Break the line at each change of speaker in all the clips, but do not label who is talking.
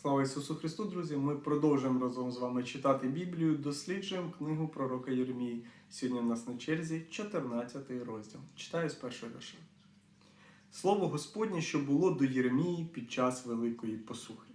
Слава Ісусу Христу, друзі! Ми продовжуємо разом з вами читати Біблію, досліджуємо книгу пророка Єрмії. Сьогодні в нас на черзі 14 розділ. Читаю з першого вірша. Слово Господнє, що було до Єремії під час Великої посухи.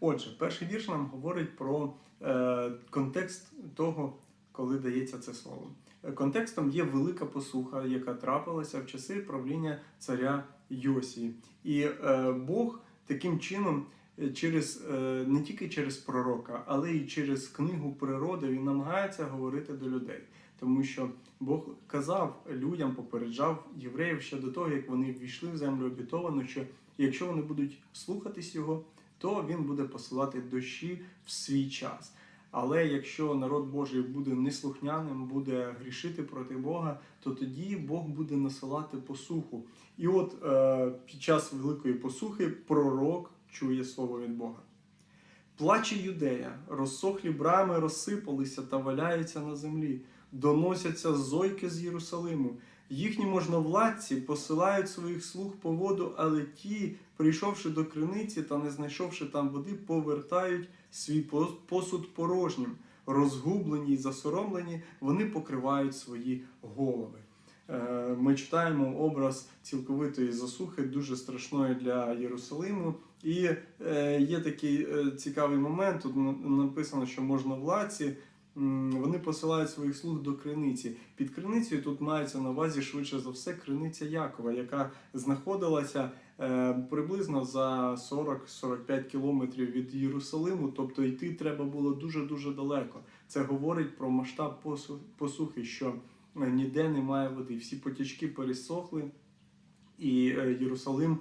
Отже, перший вірш нам говорить про е, контекст того, коли дається це слово. Е, Контекстом є велика посуха, яка трапилася в часи правління царя Йосії. І е, Бог таким чином через е, не тільки через пророка, але й через книгу природи він намагається говорити до людей. Тому що Бог казав людям, попереджав євреїв ще до того, як вони ввійшли в землю обітовану, що якщо вони будуть слухатись його, то він буде посилати дощі в свій час. Але якщо народ Божий буде неслухняним, буде грішити проти Бога, то тоді Бог буде насилати посуху. І от е, під час великої посухи пророк чує слово від Бога. Плаче юдея, розсохлі брами розсипалися та валяються на землі, доносяться зойки з Єрусалиму. Їхні можновладці посилають своїх слуг по воду, але ті, прийшовши до криниці та не знайшовши там води, повертають свій посуд порожнім. Розгублені й засоромлені, вони покривають свої голови. Е, Ми читаємо образ цілковитої засухи, дуже страшної для Єрусалиму. І е, є такий е, цікавий момент. Тут написано, що можновладці м, вони посилають своїх слуг до криниці. Під криницею тут мається на увазі швидше за все криниця Якова, яка знаходилася е, приблизно за 40-45 кілометрів від Єрусалиму. Тобто йти треба було дуже дуже далеко. Це говорить про масштаб посу- посухи, що е, ніде немає води. Всі потічки пересохли, і Єрусалим.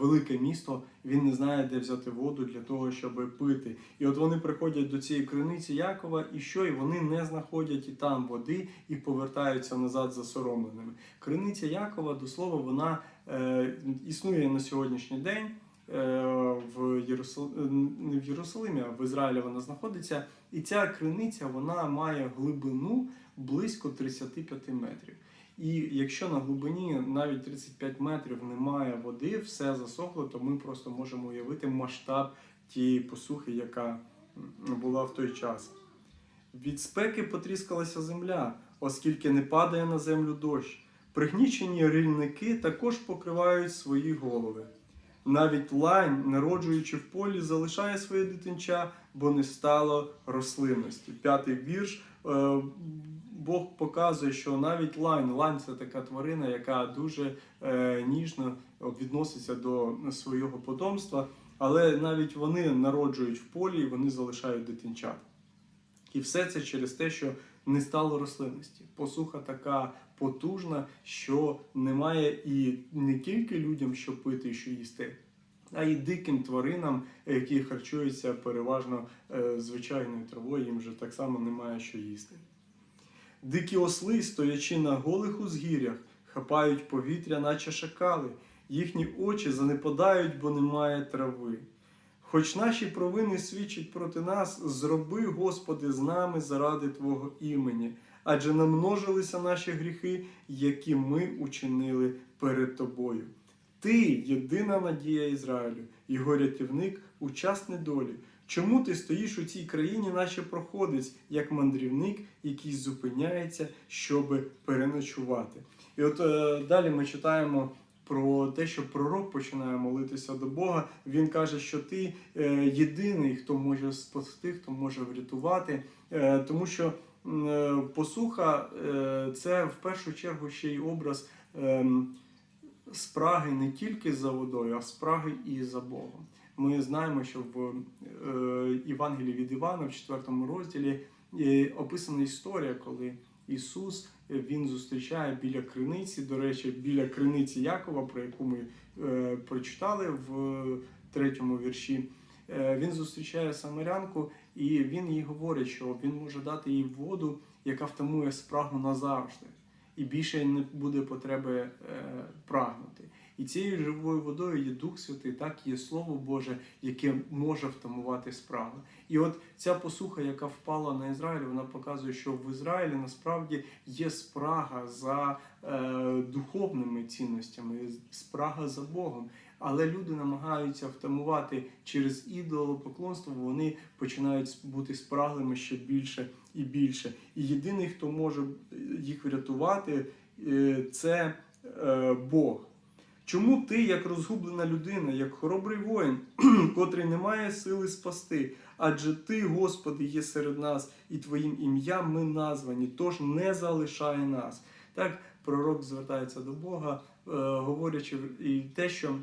Велике місто, він не знає, де взяти воду для того, щоб пити. І от вони приходять до цієї криниці Якова, і що? І вони не знаходять і там води і повертаються назад засоромленими. Криниця Якова, до слова, вона е, існує на сьогоднішній день. е, В Єрусал... е, не в Єрусалимі, а в Ізраїлі вона знаходиться. І ця криниця вона має глибину близько 35 метрів. І якщо на глибині навіть 35 метрів немає води, все засохло, то ми просто можемо уявити масштаб тієї посухи, яка була в той час. Від спеки потріскалася земля, оскільки не падає на землю дощ. Пригнічені рільники також покривають свої голови. Навіть лань, народжуючи в полі, залишає своє дитинча, бо не стало рослинності. П'ятий вірш. е, Бог показує, що навіть лань, лань це така тварина, яка дуже е, ніжно відноситься до свого потомства, але навіть вони народжують в полі і вони залишають дитинчат. І все це через те, що не стало рослинності. Посуха така потужна, що немає і не тільки людям, що пити і що їсти, а й диким тваринам, які харчуються переважно е, звичайною травою, їм вже так само немає що їсти. Дикі осли, стоячи на голих узгір'ях, хапають повітря, наче шакали, їхні очі занепадають, бо немає трави. Хоч наші провини свідчать проти нас, зроби, Господи, з нами заради Твого імені, адже намножилися наші гріхи, які ми учинили перед Тобою. Ти єдина надія Ізраїлю, його рятівник у час недолі. Чому ти стоїш у цій країні, наче проходець, як мандрівник, який зупиняється, щоб переночувати? І от е, далі ми читаємо про те, що пророк починає молитися до Бога. Він каже, що ти е, єдиний, хто може спасти, хто може врятувати, е, тому що е, посуха це в першу чергу ще й образ. ем, спраги не тільки за водою, а спраги і за Богом. Ми знаємо, що в е, Євангелії від Івана, в 4 розділі, е, описана історія, коли Ісус е, він зустрічає біля криниці, до речі, біля криниці Якова, про яку ми прочитали в третьому вірші. Він зустрічає самарянку, і він їй говорить, що він може дати їй воду, яка втамує спрагу назавжди і більше не буде потреби прагнути. І цією живою водою є Дух Святий, так є Слово Боже, яке може втамувати справи. І от ця посуха, яка впала на Ізраїль, вона показує, що в Ізраїлі насправді є спрага за е, духовними цінностями, спрага за Богом. але люди намагаються втамувати через ідолопоклонство, вони починають бути спраглими ще більше і більше. І єдиний, хто може їх врятувати, е, це е, Бог. Чому ти, як розгублена людина, як хоробрий воїн, котрий не має сили спасти? Адже ти, Господи, є серед нас, і Твоїм ім'ям ми названі, тож не залишай нас. Так, пророк звертається до Бога, е, говорячи і те, що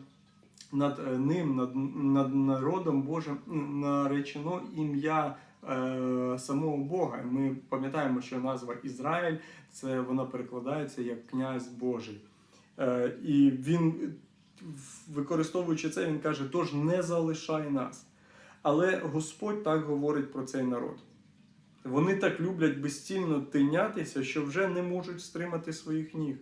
над е, ним, над, над народом Божим наречено ім'я е, самого Бога. Ми пам'ятаємо, що назва Ізраїль це вона перекладається як князь Божий. Е, і він, використовуючи це, він каже: тож не залишай нас. Але Господь так говорить про цей народ. Вони так люблять безцільно тинятися, що вже не можуть стримати своїх ніг.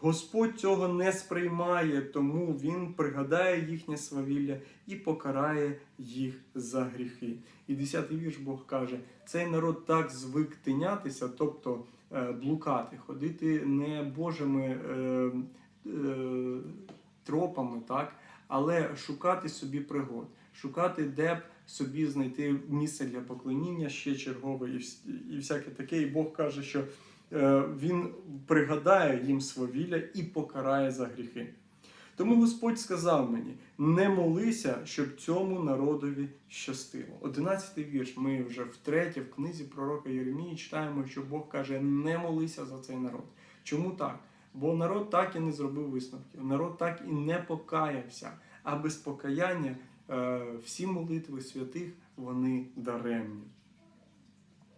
Господь цього не сприймає, тому Він пригадає їхнє свавілля і покарає їх за гріхи. І 10-й вірш Бог каже: цей народ так звик тинятися, тобто е, блукати, ходити не Божими е, тропами, так, але шукати собі пригод, шукати, де б собі знайти місце для поклоніння, ще чергове і, і всяке таке. І Бог каже, що е, Він пригадає їм свавілля і покарає за гріхи. Тому Господь сказав мені: не молися, щоб цьому народові щастило. Одинадцятий вірш. Ми вже втретє в книзі пророка Єремії читаємо, що Бог каже: не молися за цей народ. Чому так? Бо народ так і не зробив висновків, народ так і не покаявся. А без покаяння е, всі молитви святих вони даремні.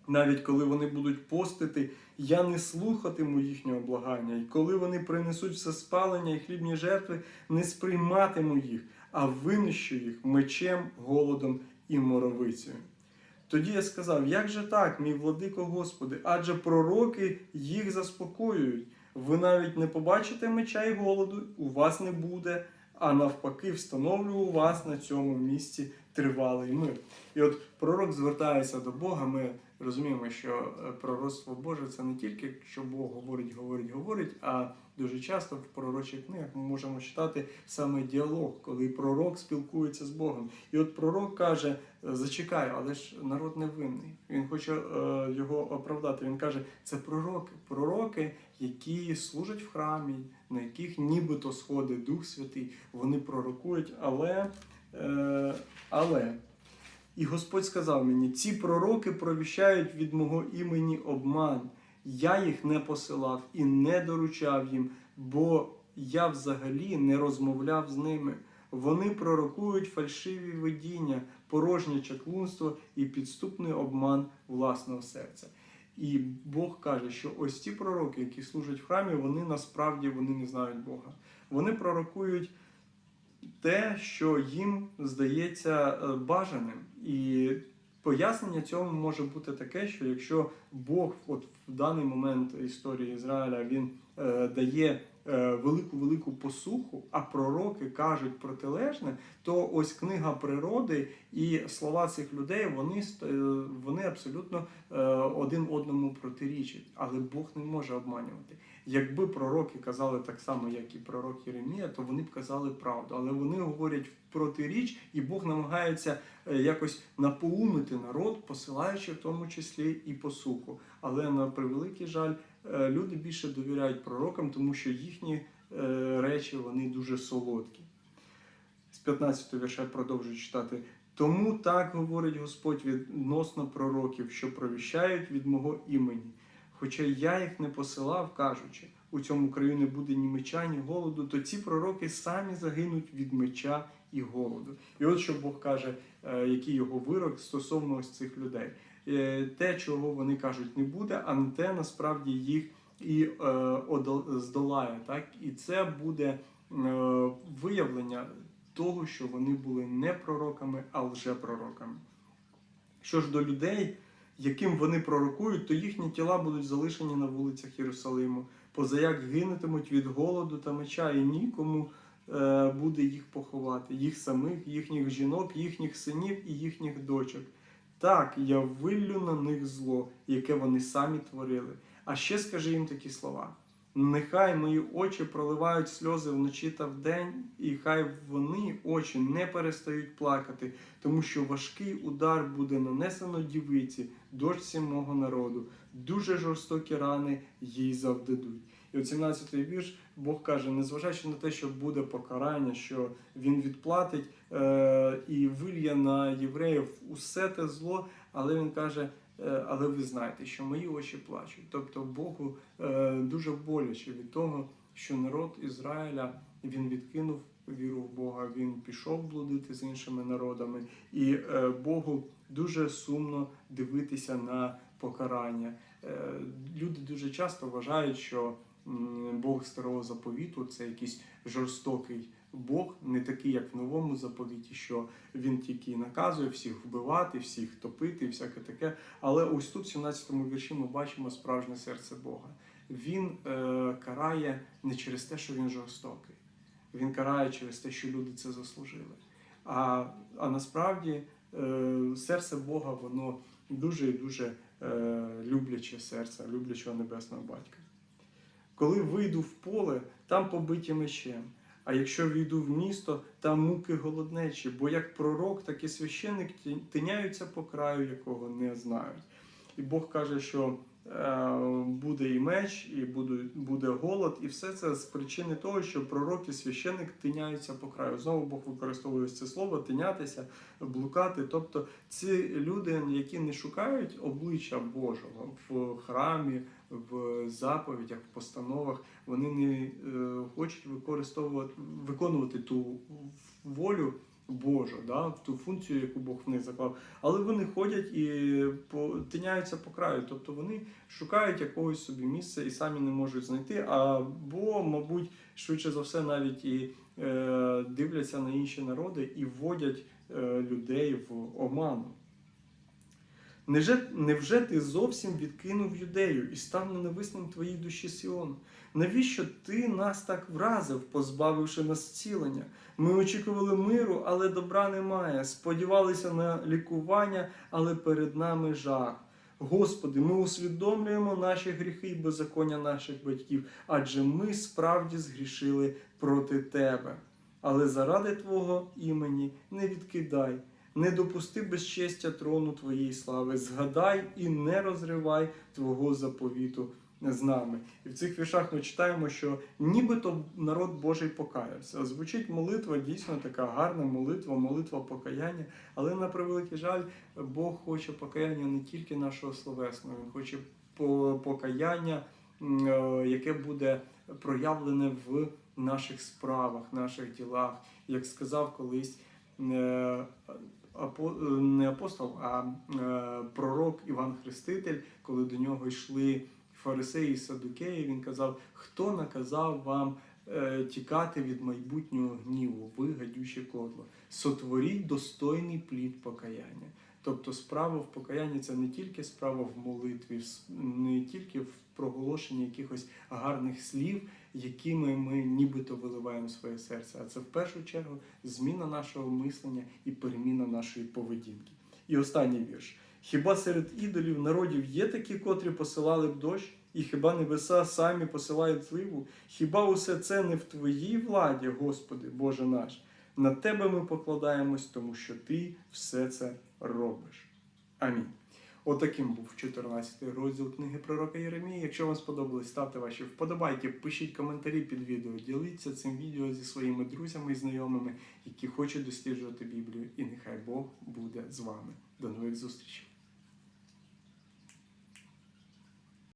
Навіть коли вони будуть постити, я не слухатиму їхнього благання, і коли вони принесуть все спалення і хлібні жертви, не сприйматиму їх, а винищу їх мечем, голодом і моровицею. Тоді я сказав: як же так, мій владико Господи, адже пророки їх заспокоюють. Ви навіть не побачите меча і голоду, у вас не буде, а навпаки, встановлю у вас на цьому місці тривалий мир. І от пророк звертається до Бога. Ми розуміємо, що е, пророцтво Боже це не тільки що Бог говорить, говорить, говорить, а дуже часто в пророчих книгах ми можемо читати саме діалог, коли пророк спілкується з Богом. І от пророк каже: «Е, зачекай, але ж народ не винний. Він хоче е, його оправдати. Він каже, це пророки, пророки, які служать в храмі, на яких нібито сходить Дух Святий. Вони пророкують, але. Е, але. І Господь сказав мені: ці пророки провіщають від мого імені обман. Я їх не посилав і не доручав їм, бо я взагалі не розмовляв з ними. Вони пророкують фальшиві видіння, порожнє чаклунство і підступний обман власного серця. І Бог каже, що ось ці пророки, які служать в храмі, вони насправді вони не знають Бога. Вони пророкують те, що їм здається е, бажаним. І пояснення цьому може бути таке, що якщо Бог, от в даний момент історії Ізраїля, він е, дає е, велику велику посуху, а пророки кажуть протилежне, то ось книга природи і слова цих людей вони е, вони абсолютно е, один одному протирічать, але Бог не може обманювати. Якби пророки казали так само, як і пророк Єремія, то вони б казали правду, але вони говорять протиріч, і Бог намагається е, якось напоумити народ, посилаючи в тому числі і посуху. Але на превеликий жаль, е, люди більше довіряють пророкам, тому що їхні е, речі вони дуже солодкі. З 15 вірша продовжую читати. Тому так говорить Господь відносно пророків, що провіщають від мого імені. Хоча я їх не посилав, кажучи, у цьому краю не буде ні меча, ні голоду, то ці пророки самі загинуть від меча і голоду. І от що Бог каже, е, який його вирок стосовно ось цих людей. Е, Те, чого вони кажуть, не буде, а не те насправді їх і е, здолає. Так? І це буде виявлення того, що вони були не пророками, а лжепророками. Що ж до людей, яким вони пророкують, то їхні тіла будуть залишені на вулицях Єрусалиму, позаяк гинутимуть від голоду та меча, і нікому е, буде їх поховати, їх самих, їхніх жінок, їхніх синів і їхніх дочок. Так, я виллю на них зло, яке вони самі творили. А ще скажи їм такі слова: Нехай мої очі проливають сльози вночі та вдень, і хай вони очі не перестають плакати, тому що важкий удар буде нанесено дівиці, дочці мого народу, дуже жорстокі рани їй завдадуть. І от 17-й вірш Бог каже, незважаючи на те, що буде покарання, що він відплатить е- і вильє на євреїв усе те зло, але він каже. «Е, Але ви знаєте, що мої очі плачуть. Тобто Богу е, дуже боляче від того, що народ Ізраїля він відкинув віру в Бога, він пішов блудити з іншими народами, і е, Богу дуже сумно дивитися на покарання. Люди дуже часто вважають, що Бог старого заповіту це якийсь жорстокий Бог, не такий, як в новому заповіті, що він тільки наказує всіх вбивати, всіх топити, всяке таке. Але ось тут, в 17-му вірші, ми бачимо справжнє серце Бога. Він е, карає не через те, що він жорстокий. Він карає через те, що люди це заслужили. А, а насправді е, серце Бога, воно дуже і дуже е, любляче серце, люблячого небесного батька. Коли вийду в поле, там побиті мечем. А якщо війду в місто, там муки голоднечі, бо як пророк, так і священник тиняються по краю, якого не знають. І Бог каже, що е, буде і меч, і буде, голод, і все це з причини того, що пророк і священник тиняються по краю. Знову Бог використовує це слово тинятися, блукати. Тобто ці люди, які не шукають обличчя Божого в храмі, в заповідях, в постановах, вони не е, хочуть використовувати виконувати ту волю Божу, да, ту функцію, яку Бог в них заклав. Але вони ходять і тиняються по краю, тобто вони шукають якогось собі місця і самі не можуть знайти. Або, мабуть, швидше за все, навіть і е, дивляться на інші народи і вводять е, людей в оману. Невже, невже ти зовсім відкинув юдею і став ненависним твоїй душі Сіон? Навіщо ти нас так вразив, позбавивши нас зцілення? Ми очікували миру, але добра немає. Сподівалися на лікування, але перед нами жах. Господи, ми усвідомлюємо наші гріхи і беззаконня наших батьків, адже ми справді згрішили проти Тебе. Але заради Твого імені не відкидай, не допусти безчестя трону Твоєї слави, згадай і не розривай Твого заповіту з нами. І в цих віршах ми читаємо, що нібито народ Божий покаявся. Звучить молитва, дійсно така гарна молитва, молитва покаяння. Але на превеликий жаль, Бог хоче покаяння не тільки нашого словесного, він хоче по- покаяння, е, яке буде проявлене в наших справах, наших ділах. Як сказав колись е, не апостол, а е, пророк Іван Хреститель, коли до нього йшли фарисеї і садукеї, він казав: хто наказав вам е, тікати від майбутнього гніву, ви гадюче кодло, сотворіть достойний плід покаяння. Тобто справа в покаянні це не тільки справа в молитві, не тільки в проголошенні якихось гарних слів, якими ми нібито виливаємо своє серце, а це в першу чергу зміна нашого мислення і переміна нашої поведінки. І останній вірш. Хіба серед ідолів народів є такі, котрі посилали б дощ, і хіба небеса самі посилають зливу? Хіба усе це не в твоїй владі, Господи, Боже наш? На тебе ми покладаємось, тому що ти все це робиш. Амінь. Отаким був 14 розділ книги пророка Єремії. Якщо вам сподобалось, ставте ваші вподобайки, пишіть коментарі під відео, діліться цим відео зі своїми друзями і знайомими, які хочуть досліджувати Біблію. І нехай Бог буде з вами. До нових зустрічей!